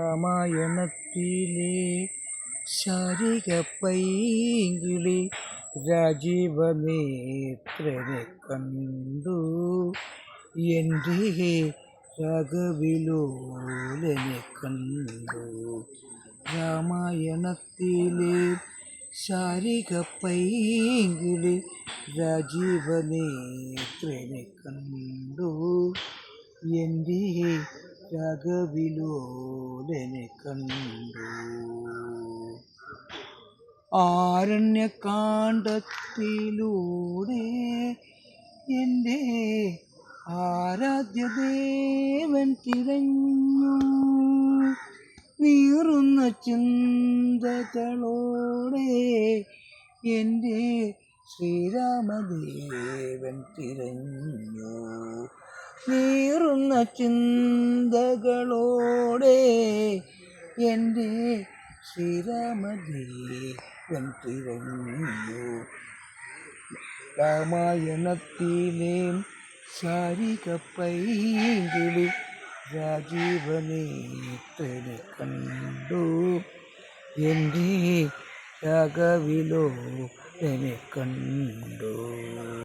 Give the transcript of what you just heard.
രാമായണത്തിലെ ശാരിക പൈങ്കിളി രാജീവനേത്രനെ കണ്ടു. എന്റെ രാഘവിലോലനെ കണ്ടു. രാമായണത്തിലെ ശാരിക പൈങ്കിളി രാജീവനേത്രനെ കണ്ടു. എന്റെ രാഘവിലോലനെ കണ്ടു. ആരണ്യകാണ്ഡത്തിലൂടെ എന്റെ ആരാധ്യദേവൻ തിരഞ്ഞു. നീറുന്ന ചിന്തകളോടെ എന്റെ ശ്രീരാമദേവൻ തിരഞ്ഞു. നീറുന്ന ചിന്തകളോടെ എന്റെ ശ്രീരാമദേവൻ തിരഞ്ഞു. രാമായണത്തിലെ ശാരിക രാജീവനേത്രനെ കണ്ടു. എന്റെ രാഘവിലോ എന്നെ കണ്ടു.